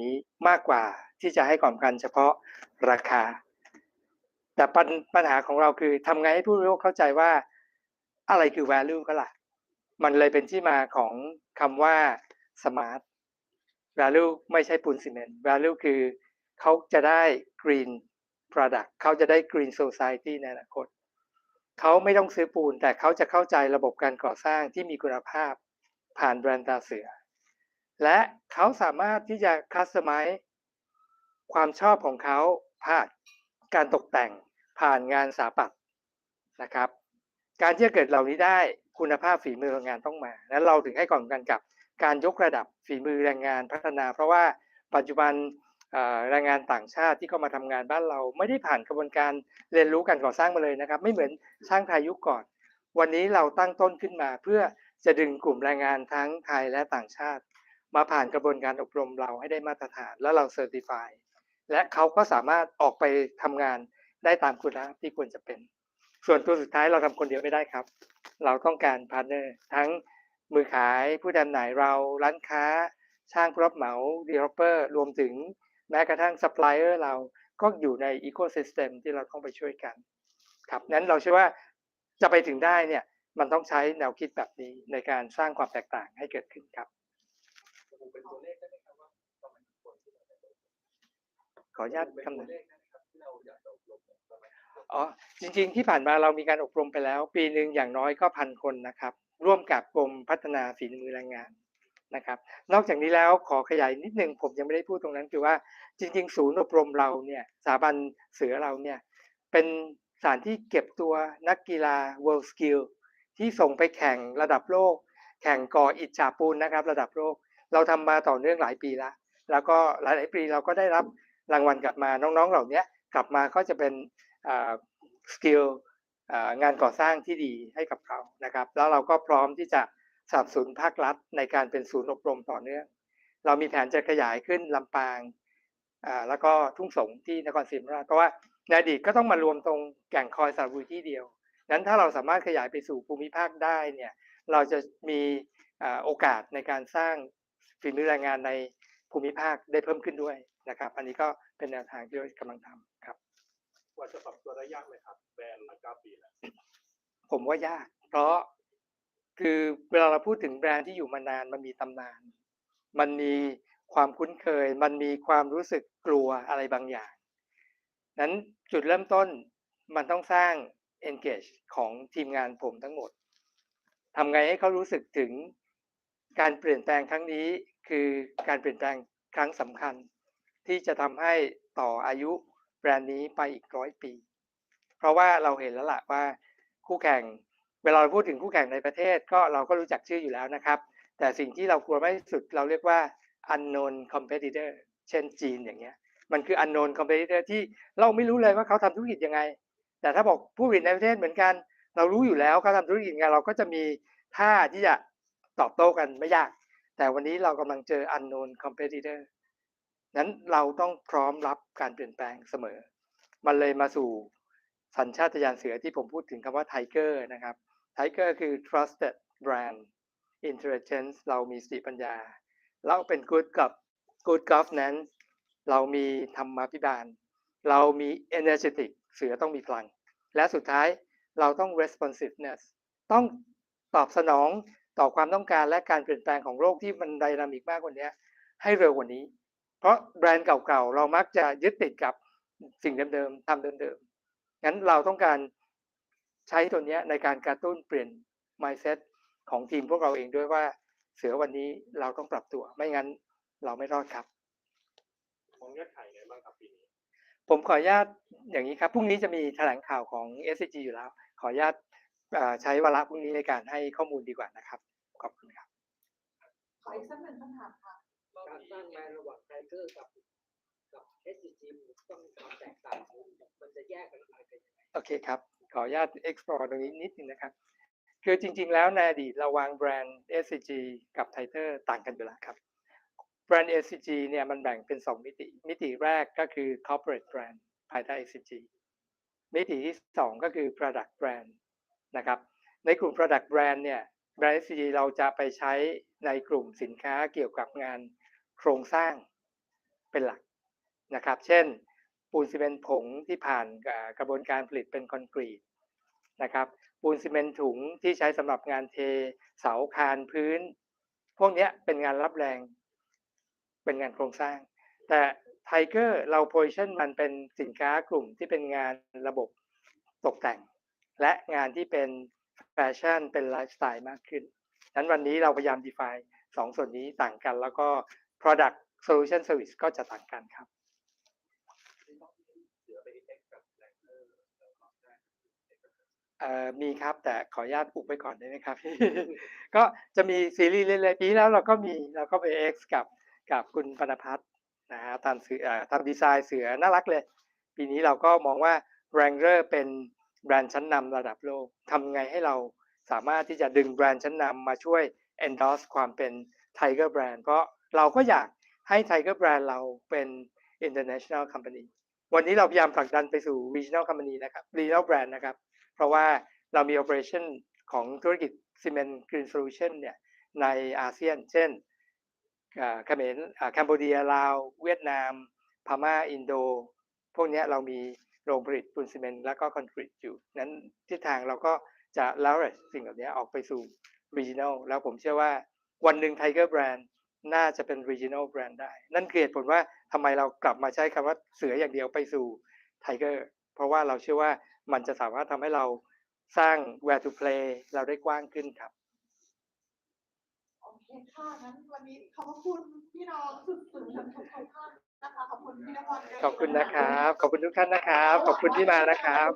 นี้มากกว่าที่จะให้ความคัญเฉพาะราคา แต่ปัญปัญหาของเราคือทำไงให้ผู้บริโภคเข้าใจว่าอะไรคือ value ก็ล่ะ มันเลยเป็นที่มาของคำว่า smart value ไม่ใช่ปูนซีเมนต์ value คือเขาจะได้ green product เขาจะได้ green society ในอนาคตเขาไม่ต้องซื้อปูน แต่เขาจะเข้าใจระบบการก่อสร้างที่มีคุณภาพผ่านแบรนด์ตาเสือ และเขาสามารถที่จะคัสตอมไมซ์ความชอบของเขาผ่านการตกแต่งผ่านงานสถาปัตย์นะครับ การที่จะเกิดเหล่านี้ได้คุณภาพฝีมือแรงงานต้องมา และเราถึงให้ความสำคัญกับการยกระดับฝีมือแรงงานพัฒนา เพราะว่าปัจจุบันแรงงานต่างชาติที่เข้ามาทำงานบ้านเราไม่ได้ผ่านกระบวนการเรียนรู้การก่อสร้างมาเลยนะครับ ไม่เหมือนช่างไทยยุคก่อน วันนี้เราตั้งต้นขึ้นมา เพื่อจะดึงกลุ่มแรงงานทั้งไทยและต่างชาติ มาผ่านกระบวนการอบรมเราให้ได้มาตรฐานแล้วเราเซอร์ติฟายและเขาก็สามารถออกไปทำงานได้ตามคุณภาพที่ควรจะเป็น ส่วนตัวสุดท้ายเราทำคนเดียวไม่ได้ครับ เราต้องการพาร์ทเนอร์ทั้งมือขายผู้จำหน่ายเราร้านค้า ช่างผู้รับเหมาดีลอปเปอร์รวมถึงแม้กระทั่งซัพพลายเออร์เราก็อยู่ในอีโคซิสเต็มที่เราต้องไปช่วยกัน ครับนั้นเราเชื่อว่าจะไปถึงได้เนี่ยมันต้องใช้แนวคิดแบบนี้ในการสร้างความแตกต่างให้เกิดขึ้นครับ เป็นตัวเลขได้ไหมครับว่าประมาณกี่คนที่เราจะอบรมขออนุญาตเป็นคำนึวงเลขได้ไหมครับที่เราอยากจะอบรมประมาณกี่คนอ๋อจริงๆที่ผ่านมาเรามีการอบรมไปแล้ว ปีหนึ่งอย่างน้อยก็พันคนนะครับ ร่วมกับกรมพัฒนาฝีมือแรงงานนะครับ นอกจากนี้แล้วขอขยายนิดนึงผมยังไม่ได้พูดตรงนั้นคือว่าจริง ๆ ศูนย์อบรมเราเนี่ยสถาบันเสือเราเนี่ยเป็นสถานที่เก็บตัวนักกีฬา world skill ที่ส่งไปแข่งระดับโลก แข่งก่ออิฐฉาปูนนะครับ ระดับโลก เราทำมาต่อเนื่องหลายปีแล้วแล้วก็หลาย ๆ ปีเราก็ได้รับรางวัลกลับมาน้อง ๆ เหล่านี้กลับมาก็จะเป็นสกิลงานก่อสร้างที่ดีให้กับเขานะครับ แล้วเราก็พร้อมที่จะสนับสนุนภาครัฐในการเป็นศูนย์อบรมต่อเนื่อง เรามีแผนจะขยายขึ้นลำปางแล้วก็ทุ่งสงที่นครศรีธรรมราชเพราะว่าในอดีตก็ต้องมารวมตรงแก่งคอยสระบุรีที่เดียว นั้นถ้าเราสามารถขยายไปสู่ภูมิภาคได้เนี่ยเราจะมีโอกาสในการสร้าง ฝีมือแรงงานในภูมิภาคได้เพิ่มขึ้นด้วยนะครับ อันนี้ก็เป็นแนวทางที่เรากำลังทำครับกว่าจะปรับตัวได้ยากไหมครับแบรนด์มาเก้าปีแล้วผมว่ายาก เพราะคือเวลาเราพูดถึงแบรนด์ที่อยู่มานานมันมีตำนาน มันมีความคุ้นเคย มันมีความรู้สึกกลัวอะไรบางอย่าง นั้นจุดเริ่มต้นมันต้องสร้าง engage ของทีมงานผมทั้งหมดทำไงให้เขารู้สึกถึงการเปลี่ยนแปลงครั้งนี้ คือการเปลี่ยนแปลงครั้งสำคัญ ที่จะทำให้ต่ออายุแบรนด์นี้ไปอีกร้อยปี เพราะว่าเราเห็นแล้วล่ะว่าคู่แข่งเวลาเราพูดถึงคู่แข่งในประเทศก็เราก็รู้จักชื่ออยู่แล้วนะครับ แต่สิ่งที่เรากลัวมากที่สุดเราเรียกว่า unknown competitor เช่นจีนอย่างเงี้ย มันคือ unknown competitor ที่เราไม่รู้เลยว่าเขาทำธุรกิจยังไง แต่ถ้าบอกผู้ผลิตในประเทศเหมือนกัน เรารู้อยู่แล้วเขาทำธุรกิจยังไงเราก็จะมีท่าที่จะตอบโต้กันไม่ยาก แต่วันนี้เรากำลังเจอ unknown competitor นั้นเราต้องพร้อมรับการเปลี่ยนแปลงเสมอ มันเลยมาสู่สัญชาตญาณเสือที่ผมพูดถึงคำว่า Tiger นะครับ Tiger คือ trusted brand intelligence เรามีสติปัญญา เราเป็น good กับ good governance เรามีธรรมาภิบาล เรามี energetic เสือต้องมีพลัง และสุดท้ายเราต้อง responsiveness ต้องตอบสนอง ต่อความต้องการและการเปลี่ยนแปลงของโลกที่มันไดนามิกมากกว่านี้ให้เร็วกว่านี้ เพราะแบรนด์เก่าๆเรามักจะยึดติดกับสิ่งเดิมๆทำเดิมๆงั้นเราต้องการใช้ตัวเนี้ยในการกระตุ้นเปลี่ยน mindset ของทีมพวกเราเองด้วยว่าเสือวันนี้เราต้องปรับตัว ไม่งั้นเราไม่รอดครับมองเงื่อนไขไงบ้างครับปีนี้ผมขออนุญาตอย่างนี้ครับพรุ่งนี้จะมีแถลงข่าวของ s c g อยู่แล้ว ขออนุญาตเอ่อใช้เวลาพรุ่งนี้ในการให้ข้อมูลดีกว่านะครับ ขอบคุณครับ ขออีกสักหนึ่งคำถามค่ะ การสร้างแบรนด์ระหว่างไทเกอร์กับกับ SCG ต้องมีความแตกต่างมันจะแยกกันอะไรกันยังไงโอเคครับ ขออนุญาต explore ตรงนี้นิดนึงนะครับ คือจริง ๆ แล้วในอดีตเราวางแบรนด์ SCG กับ t i t e r ต่างกันอยู่แล้วครับ แบรนด์ SCG เนี่ยมันแบ่งเป็น 2 มิติ มิติแรกก็คือ corporate brand ภายใต้ SCG มิติที่ 2 ก็คือ product brand นะครับ ในกลุ่ม product brand เนี่ย บรนด์ SCG เราจะไปใช้ในกลุ่มสินค้าเกี่ยวกับงานโครงสร้างเป็นหลักนะครับ เช่น ปูนซีเมนต์ผงที่ผ่านกระบวนการผลิตเป็นคอนกรีตนะครับ ปูนซีเมนต์ถุงที่ใช้สำหรับงานเทเสาคานพื้น พวกนี้เป็นงานรับแรง เป็นงานโครงสร้าง แต่ไทเกอร์เราโพ i ชั่นมันเป็นสินค้ากลุ่มที่เป็นงานระบบตกแต่ง และงานที่เป็น แฟชั่นเป็นไลฟ์สไตล์มากขึ้นนั้นวันนี้เราพยายาม define สองส่วนนี้ต่างกัน แล้วก็ product solution service ก็จะต่างกันครับเอ่อมีครับแต่ขออนุญาตอุบไว้ก่อนได้ไหมครับ ก็จะมีซีรีส์เรื่อยๆปีแล้วเราก็มีเราก็ไป X กับกับคุณปนพัฒน์นะฮะทำเสือเอ่อทำดีไซน์เสือน่ารักเลย ปีนี้เราก็มองว่า Wrangler เป็น แบรนด์ชั้นนำระดับโลกทำไงให้เราสามารถที่จะดึงแบรนด์ชั้นนำมาช่วย endorse ความเป็น Tiger Brand เพราะเราก็อยากให้ Tiger Brand เราเป็น international company วันนี้เราพยายามผลักดันไปสู่ regional company นะครับ regional brand นะครับ เพราะว่าเรามี operation ของธุรกิจ Cement Green Solution เนี่ยในอาเซียน เช่นเขมรแคนโบเดียลาว เวียดนาม พม่า อินโด พวกนี้เรามี โรงผลิตปูนซีเมนต์และก็คอนกรีตอยู่ นั้นทิศทางเราก็จะ leverage สิ่งเหล่านี้ออกไปสู่ regional แล้วผมเชื่อว่าวันหนึ่ง Tiger Brand น่าจะเป็น regional brand ได้ นั่นคือเหตุผลว่าทำไมเรากลับมาใช้คำว่าเสืออย่างเดียวไปสู่ Tiger เพราะว่าเราเชื่อว่ามันจะสามารถทำให้เราสร้าง where to play เราได้กว้างขึ้นครับโอเคค่ะงั้นวันนี้ขอบคุณพี่น้องสุดสื่อทั้งทุกท่าน ขอบคุณพี่นวัลด้วยขอบคุณนะครับ ขอบคุณทุกท่านนะครับ ขอบคุณที่มานะครับ